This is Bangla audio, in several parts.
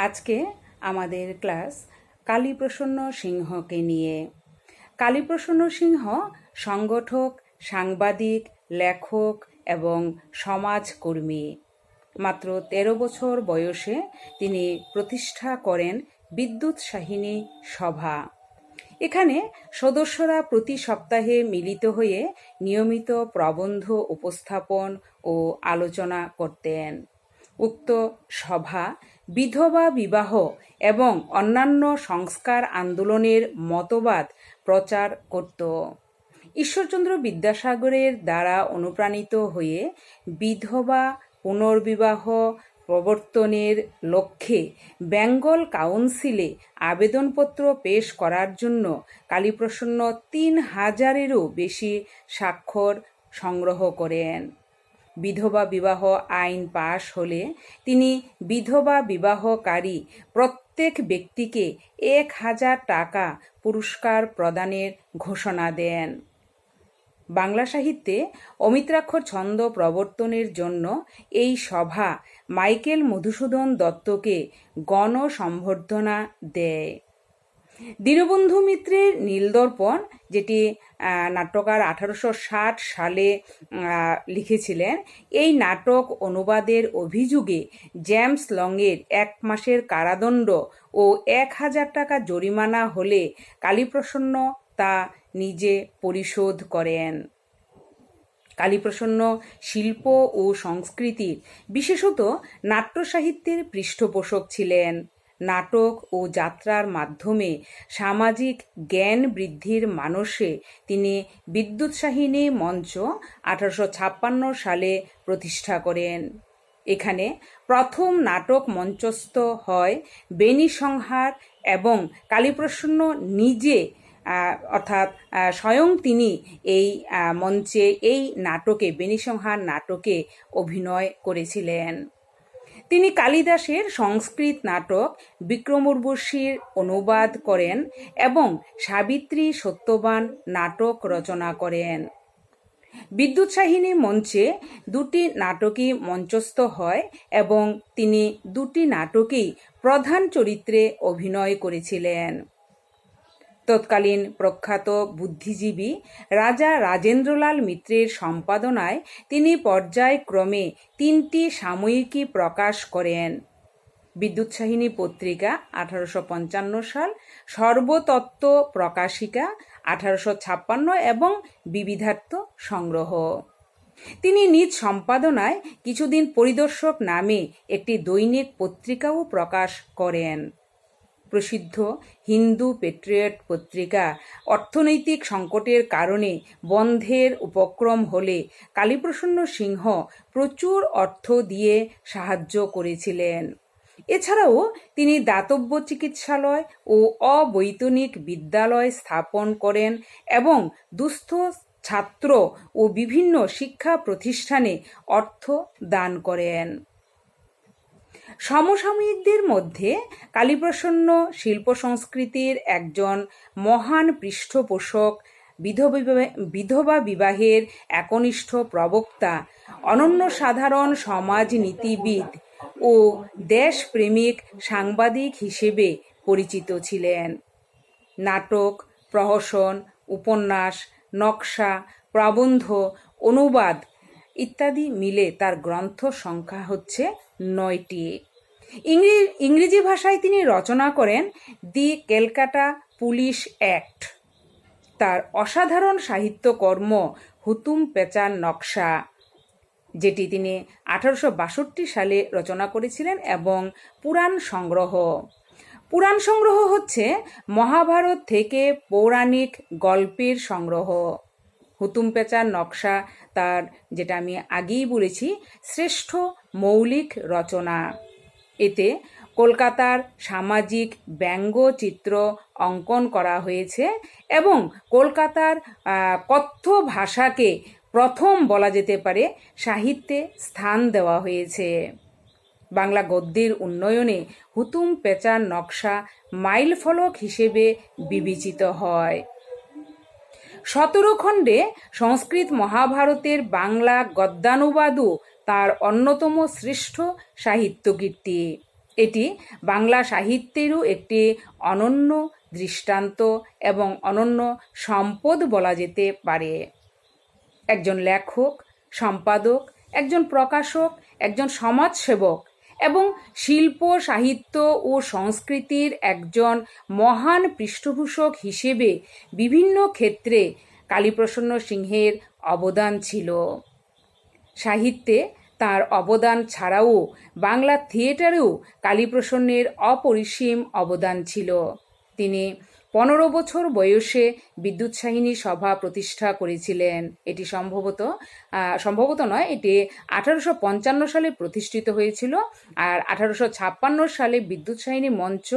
আজকে আমাদের ক্লাস কালীপ্রসন্ন সিংহকে নিয়ে। কালীপ্রসন্ন সিংহ সংগঠক, সাংবাদিক, লেখক এবং সমাজকর্মী। মাত্র তেরো বছর বয়সে তিনি প্রতিষ্ঠা করেন বিদ্যুৎ সাহিনী সভা। এখানে সদস্যরা প্রতি সপ্তাহে মিলিত হয়ে নিয়মিত প্রবন্ধ উপস্থাপন ও আলোচনা করতেন। উক্ত সভা বিধবা বিবাহ এবং অন্যান্য সংস্কার আন্দোলনের মতবাদ প্রচার করত। ঈশ্বরচন্দ্র বিদ্যাসাগরের দ্বারা অনুপ্রাণিত হয়ে বিধবা পুনর্বিবাহ প্রবর্তনের লক্ষ্যে বেঙ্গল কাউন্সিলে আবেদনপত্র পেশ করার জন্য কালীপ্রসন্ন তিন হাজারেরও বেশি স্বাক্ষর সংগ্রহ করেন। বিধবা বিবাহ আইন পাশ হলে তিনি বিধবা বিবাহকারী প্রত্যেক ব্যক্তিকে এক হাজার টাকা পুরস্কার প্রদানের ঘোষণা দেন। বাংলা সাহিত্যে অমিত্রাক্ষর ছন্দ প্রবর্তনের জন্য এই সভা মাইকেল মধুসূদন দত্তকে গণ সম্বর্ধনা দেয়। দীনবন্ধু মিত্রের নীলদর্পণ যেটি নাট্যকার আঠারোশো ষাট সালে লিখেছিলেন। এই নাটক অনুবাদের অভিযোগে জেমস লংয়ের এক মাসের কারাদণ্ড ও এক হাজার টাকা জরিমানা হলে কালীপ্রসন্ন তা নিজে পরিশোধ করেন। কালীপ্রসন্ন শিল্প ও সংস্কৃতির, বিশেষত নাট্য সাহিত্যের পৃষ্ঠপোষক ছিলেন। নাটক ও যাত্রার মাধ্যমে সামাজিক জ্ঞান বৃদ্ধির মানসে তিনি বিদ্যুৎসাহিনী মঞ্চ আঠারোশো ছাপ্পান্ন সালে প্রতিষ্ঠা করেন। এখানে প্রথম নাটক মঞ্চস্থ হয় বেনি সংহার এবং কালীপ্রসন্ন নিজে অর্থাৎ স্বয়ং তিনি এই মঞ্চে এই নাটকে বেনিসংহার নাটকে অভিনয় করেছিলেন। তিনি কালিদাসের সংস্কৃত নাটক বিক্রমোর্বশীর অনুবাদ করেন এবং সাবিত্রী সত্যবান নাটক রচনা করেন। বিদ্যুৎসাহিনী মঞ্চে দুটি নাটকই মঞ্চস্থ হয় এবং তিনি দুটি নাটকেই প্রধান চরিত্রে অভিনয় করেছিলেন। তৎকালীন প্রখ্যাত বুদ্ধিজীবী রাজা রাজেন্দ্রলাল মিত্রের সম্পাদনায় তিনি পর্যায়ক্রমে তিনটি সাময়িকী প্রকাশ করেন। বিদ্যুৎসাহিনী পত্রিকা, আঠারোশো পঞ্চান্ন সাল, সর্বতত্ত্ব প্রকাশিকা, আঠারোশো ছাপ্পান্ন এবং বিবিধার্থ সংগ্রহ। তিনি নিজ সম্পাদনায় কিছুদিন পরিদর্শক নামে একটি দৈনিক পত্রিকাও প্রকাশ করেন। প্রসিদ্ধ হিন্দু পেট্রিয়ট পত্রিকা অর্থনৈতিক সংকটের কারণে বন্ধের উপক্রম হলে কালীপ্রসন্ন সিংহ প্রচুর অর্থ দিয়ে সাহায্য করেছিলেন। এছাড়াও তিনি দাতব্য চিকিৎসালয় ও অবৈতনিক বিদ্যালয় স্থাপন করেন এবং দুস্থ ছাত্র ও বিভিন্ন শিক্ষা প্রতিষ্ঠানে অর্থ দান করেন। সমসাময়িকদের মধ্যে কালীপ্রসন্ন শিল্প সংস্কৃতির একজন মহান পৃষ্ঠপোষক বিধবা বিবাহের একনিষ্ঠ প্রবক্তা, অনন্য সাধারণ সমাজনীতিবিদ ও দেশপ্রেমিক সাংবাদিক হিসেবে পরিচিত ছিলেন। নাটক, প্রহসন, উপন্যাস, নকশা, প্রবন্ধ, অনুবাদ ইত্যাদি মিলে তার গ্রন্থ সংখ্যা হচ্ছে নয়টি। ইংরেজি ভাষায় তিনি রচনা করেন দি ক্যালকাটা পুলিশ অ্যাক্ট। তার অসাধারণ সাহিত্যকর্ম হুতুম পেচার নকশা, যেটি তিনি আঠারোশো বাষট্টি সালে রচনা করেছিলেন এবং পুরাণ সংগ্রহ। পুরাণ সংগ্রহ হচ্ছে মহাভারত থেকে পৌরাণিক গল্পের সংগ্রহ। হুতুম পেচার নকশা তার, যেটা আমি আগেই বলেছি, শ্রেষ্ঠ মৌলিক রচনা। এতে কলকাতার সামাজিক ব্যঙ্গচিত্র অঙ্কন করা হয়েছে এবং কলকাতার কথ্য ভাষাকে প্রথম বলা যেতে পারে সাহিত্যে স্থান দেওয়া হয়েছে। বাংলা গদ্যের উন্নয়নে হুতুম পেচার নকশা মাইল ফলক হিসেবে বিবেচিত হয়। সতেরো খণ্ডে সংস্কৃত মহাভারতের বাংলা গদ্যানুবাদও তার অন্যতম শ্রেষ্ঠ সাহিত্য কীর্তি এটি বাংলা সাহিত্যেরও একটি অনন্য দৃষ্টান্ত এবং অনন্য সম্পদ বলা যেতে পারে। একজন লেখক, সম্পাদক, একজন প্রকাশক, একজন সমাজসেবক এবং শিল্প, সাহিত্য ও সংস্কৃতির একজন মহান পৃষ্ঠপোষক হিসেবে বিভিন্ন ক্ষেত্রে কালীপ্রসন্ন সিংহের অবদান ছিল। সাহিত্যে তার অবদান ছাড়াও বাংলা থিয়েটারেও কালীপ্রসন্নের অপরিসীম অবদান ছিল। তিনি পনেরো বছর বয়সে বিদ্যুৎসাহিনী সভা প্রতিষ্ঠা করেছিলেন। এটি সম্ভবত সম্ভবত নয়, এটি আঠারোশো পঞ্চান্ন সালে প্রতিষ্ঠিত হয়েছিল আর আঠারোশো ছাপ্পান্ন সালে বিদ্যুৎসাহিনী মঞ্চ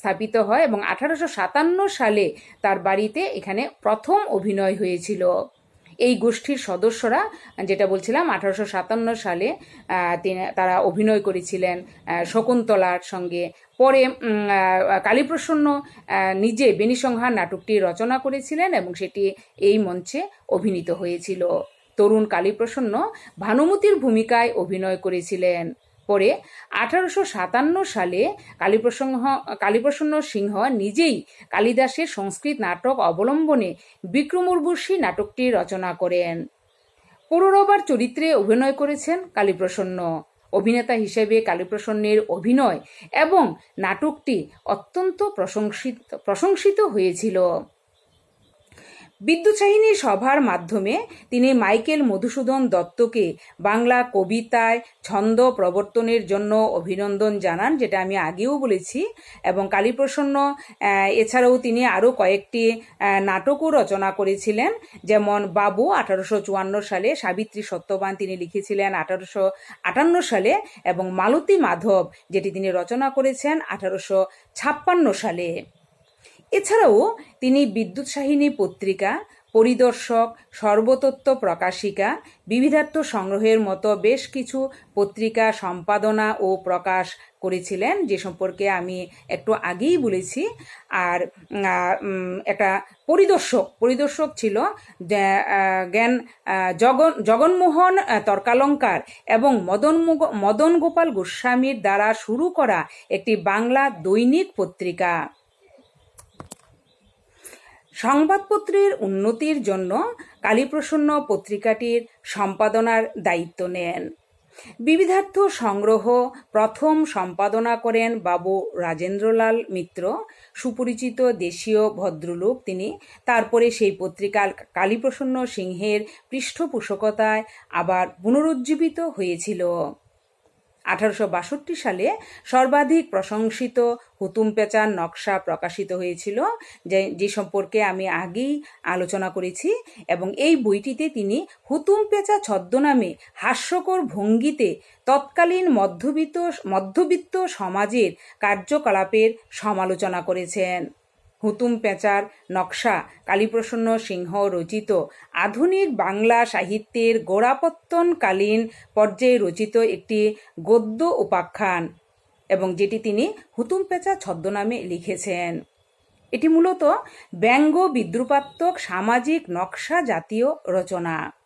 স্থাপিত হয় এবং আঠারোশো সাতান্ন সালে তার বাড়িতে এখানে প্রথম অভিনয় হয়েছিল। এই গোষ্ঠীর সদস্যরা, যেটা বলছিলাম, আঠারোশো সাতান্ন সালে তারা অভিনয় করেছিলেন শকুন্তলার সঙ্গে। পরে কালীপ্রসন্ন নিজে বেনিসংহার নাটকটি রচনা করেছিলেন এবং সেটি এই মঞ্চে অভিনীত হয়েছিল। তরুণ কালীপ্রসন্ন ভানুমতির ভূমিকায় অভিনয় করেছিলেন। পরে আঠারোশো সাতান্ন সালে কালীপ্রসঙ্গ, কালীপ্রসন্ন সিংহ নিজেই কালিদাসের সংস্কৃত নাটক অবলম্বনে বিক্রমুর্বশী নাটকটি রচনা করেন। পুরুরবার চরিত্রে অভিনয় করেছেন কালীপ্রসন্ন। অভিনেতা হিসেবে কালীপ্রসন্নের অভিনয় এবং নাটকটি অত্যন্ত প্রশংসিত প্রশংসিত হয়েছিল। বিদ্যুৎসাহিনী সভার মাধ্যমে তিনি মাইকেল মধুসূদন দত্তকে বাংলা কবিতায় ছন্দ প্রবর্তনের জন্য অভিনন্দন জানান, যেটা আমি আগেও বলেছি। এবং কালীপ্রসন্ন এছাড়াও তিনি আরও কয়েকটি নাটকও রচনা করেছিলেন। যেমন বাবু আঠারোশো চুয়ান্ন সালে, সাবিত্রী সত্যবান তিনি লিখেছিলেন আঠারোশো আটান্ন সালে, এবং মালতী মাধব, যেটি তিনি রচনা করেছেন আঠারোশো ছাপ্পান্ন সালে। এছাড়াও তিনি বিদ্যুৎসাহিনী পত্রিকা, পরিদর্শক, সর্বতত্ত্ব প্রকাশিকা বিবিধার্থ সংগ্রহের মতো বেশ কিছু পত্রিকা সম্পাদনা ও প্রকাশ করেছিলেন, যে সম্পর্কে আমি একটু আগেই বলেছি। আর একটা পরিদর্শক পরিদর্শক ছিল জ্ঞান জগন, জগনমোহন তর্কালঙ্কার এবং মদন মদন গোপাল গোস্বামীর দ্বারা শুরু করা একটি বাংলা দৈনিক পত্রিকা। সংবাদপত্রের উন্নতির জন্য কালীপ্রসন্ন পত্রিকাটির সম্পাদনার দায়িত্ব নেন। বিবিধার্থ সংগ্রহ প্রথম সম্পাদনা করেন বাবু রাজেন্দ্রলাল মিত্র। সুপরিচিত দেশীয় ভদ্রলোক তিনি। তারপরে সেই পত্রিকার কালীপ্রসন্ন সিংহের পৃষ্ঠপোষকতায় আবার পুনরুজ্জীবিত হয়েছিল। আঠারোশো বাষট্টি সালে সর্বাধিক প্রশংসিত হুতুম পেঁচার নকশা প্রকাশিত হয়েছিল, যে যে সম্পর্কে আমি আগেই আলোচনা করেছি এবং এই বইটিতে তিনি হুতুম পেঁচা ছদ্মনামে হাস্যকর ভঙ্গিতে তৎকালীন মধ্যবিত্ত মধ্যবিত্ত সমাজের কার্যকলাপের সমালোচনা করেছেন। হুতুম পেঁচার নকশা, কালীপ্রসন্ন সিংহ রচিত, আধুনিক বাংলা সাহিত্যের গোড়াপত্তনকালীন পর্যায়ে রচিত একটি গদ্য উপাখ্যান এবং যেটি তিনি হুতুম পেঁচা ছদ্মনামে লিখেছেন। এটি মূলত ব্যঙ্গ বিদ্রুপাত্মক সামাজিক নকশা জাতীয় রচনা।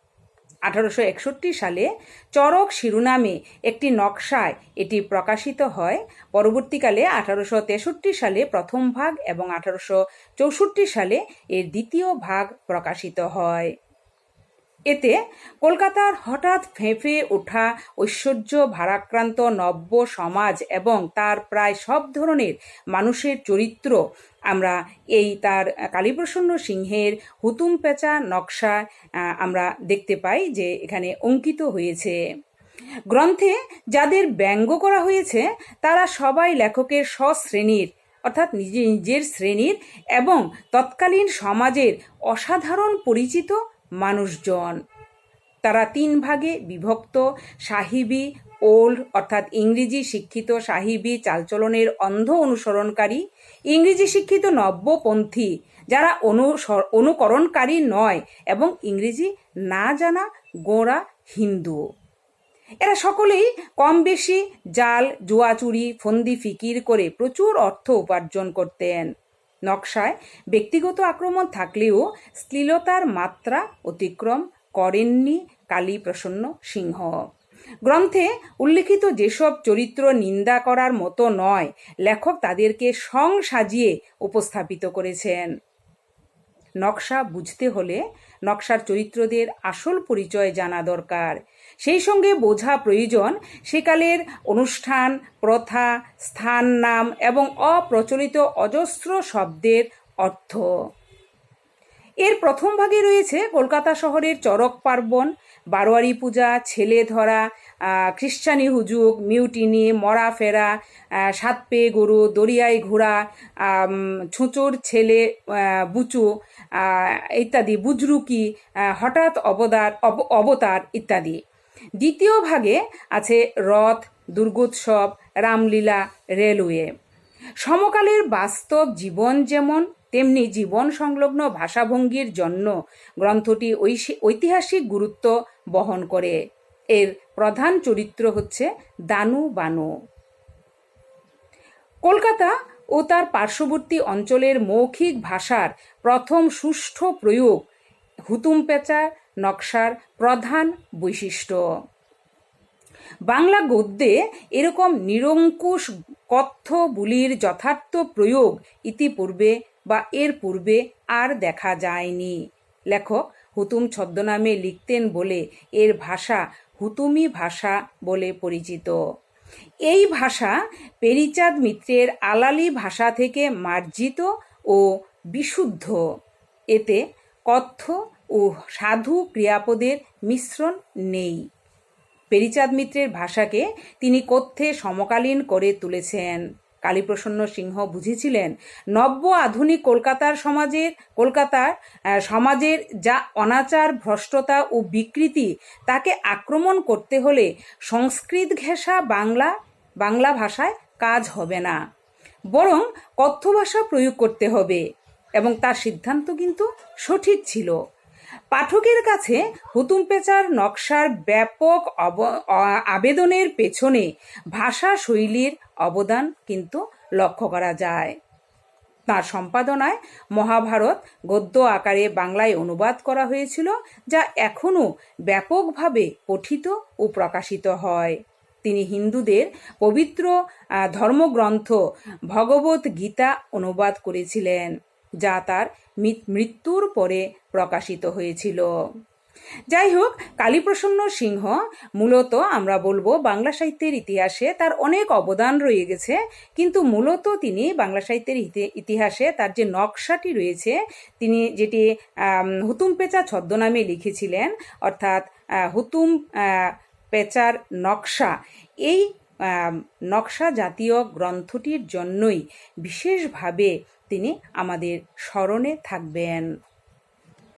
আঠারোশো একষট্টি সালে চরক শিরোনামে একটি নকশায় এটি প্রকাশিত হয়। পরবর্তীকালে আঠারোশো তেষট্টি সালে প্রথম ভাগ এবং আঠারোশো চৌষট্টি সালে এর দ্বিতীয় ভাগ প্রকাশিত হয়। এতে কলকাতার হঠাৎ ফেঁফে ওঠা ঐশ্বর্য, ভারাক্রান্ত, নব্য সমাজ এবং তার প্রায় সব ধরনের মানুষের চরিত্র আমরা এই তার কালীপ্রসন্ন সিংহের হুতুম পেঁচা নকশা আমরা দেখতে পাই যে এখানে অঙ্কিত হয়েছে। গ্রন্থে যাদের ব্যঙ্গ করা হয়েছে, তারা সবাই লেখকের স্বশ্রেণীর, অর্থাৎ নিজে নিজের শ্রেণির এবং তৎকালীন সমাজের অসাধারণ পরিচিত মানুষজন। তারা তিন ভাগে বিভক্ত। সাহিবি, ওল্ড অর্থাৎ ইংরেজি শিক্ষিত সাহিবি চালচলনের অন্ধ অনুসরণকারী। ইংরেজি শিক্ষিত নব্যপন্থী, যারা অনুকরণকারী নয় এবং ইংরেজি না জানা গোড়া হিন্দু। এরা সকলেই কম বেশি জাল, জুয়াচুরি, ফন্দি, ফিকির করে প্রচুর অর্থ উপার্জন করতেন। নকশায় ব্যক্তিগত আক্রমণ থাকলেও শ্লীলতার মাত্রা অতিক্রম করেননি কালী প্রসন্ন সিংহ। গ্রন্থে উল্লেখিত যেসব চরিত্র নিন্দা করার মতো নয়, লেখক তাদেরকে সং সাজিয়ে উপস্থাপিত করেছেন। নকশা বুঝতে হলে নকশার চরিত্রদের আসল পরিচয় জানা দরকার। সেই সঙ্গে বোঝা প্রয়োজন সেকালের অনুষ্ঠান, প্রথা, স্থান, নাম এবং অপ্রচলিত অজস্র শব্দের অর্থ। এর প্রথম ভাগে রয়েছে কলকাতা শহরের চরক পার্বণ, বারোয়ারি পূজা, ছেলে ধরা খ্রিস্টানি হুজুগ, মিউটিনি, মরা ফেরা সাত পেয়ে গরু, দরিয়ায় ঘোড়া ছুঁচোর ছেলে বুচু ইত্যাদি, বুজরুকি হঠাৎ অবদার অবতার ইত্যাদি। দ্বিতীয় ভাগে আছে রথ, দুর্গোৎসব, রামলীলা, রেলওয়ে। সমকালের বাস্তব জীবন যেমন, তেমনি জীবন সংলগ্ন ভাষাভঙ্গির জন্য গ্রন্থটি ঐতিহাসিক গুরুত্ব বহন করে। এর প্রধান চরিত্র হচ্ছে দানু বানু। কলকাতা ও তার পার্শ্ববর্তী অঞ্চলের মৌখিক ভাষার প্রথম সুষ্ঠু প্রয়োগ হুতুম পেঁচা নকশার প্রধান বৈশিষ্ট্য। বাংলা গদ্যে এরকম নিরঙ্কুশ কথ্য বুলির যথার্থ প্রয়োগ ইতিপূর্বে বা এর পূর্বে আর দেখা যায়নি। লেখক হুতুম ছদ্মনামে লিখতেন বলে এর ভাষা হুতুমি ভাষা বলে পরিচিত। এই ভাষা পেরিচাঁদ মিত্রের আলালি ভাষা থেকে মার্জিত ও বিশুদ্ধ। এতে কথ্য ও সাধু ক্রিয়াপদের মিশ্রণ নেই। পেরিচাঁদ মিত্রের ভাষাকে তিনি কথ্যে সমকালীন করে তুলেছেন। কালীপ্রসন্ন সিংহ বুঝেছিলেন, নব্য আধুনিক কলকাতার সমাজের কলকাতার সমাজের যা অনাচার, ভ্রষ্টতা ও বিকৃতি, তাকে আক্রমণ করতে হলে সংস্কৃত ঘেঁষা বাংলা বাংলা ভাষায় কাজ হবে না। বরং কথ্য ভাষা প্রয়োগ করতে হবে। এবং তার সিদ্ধান্ত কিন্তু সঠিক ছিল। পাঠকের কাছে হুতুম পেচার নকশার ব্যাপক আবেদনের পেছনে ভাষা শৈলীর অবদান কিন্তু লক্ষ্য করা যায়। তার সম্পাদনায় মহাভারত গদ্য আকারে বাংলায় অনুবাদ করা হয়েছিল, যা এখনও ব্যাপকভাবে পঠিত ও প্রকাশিত হয়। তিনি হিন্দুদের পবিত্র ধর্মগ্রন্থ ভগবত গীতা অনুবাদ করেছিলেন। যা তার মৃত্যুর পরে প্রকাশিত হয়েছিল। যাই হোক কালীপ্রসন্ন সিংহ, মূলত আমরা বলব বাংলা সাহিত্যের ইতিহাসে তার অনেক অবদান রয়ে গেছে, কিন্তু মূলত তিনি বাংলা সাহিত্যের ইতিহাসে তার যে নকশাটি রয়েছে, তিনি যেটি হুতুম পেঁচা ছদ্মনামে লিখেছিলেন, অর্থাৎ হুতুম পেঁচার নকশা। এই নকশা জাতীয় গ্রন্থটির জন্যই বিশেষভাবে তিনি আমাদের স্মরণে থাকবেন।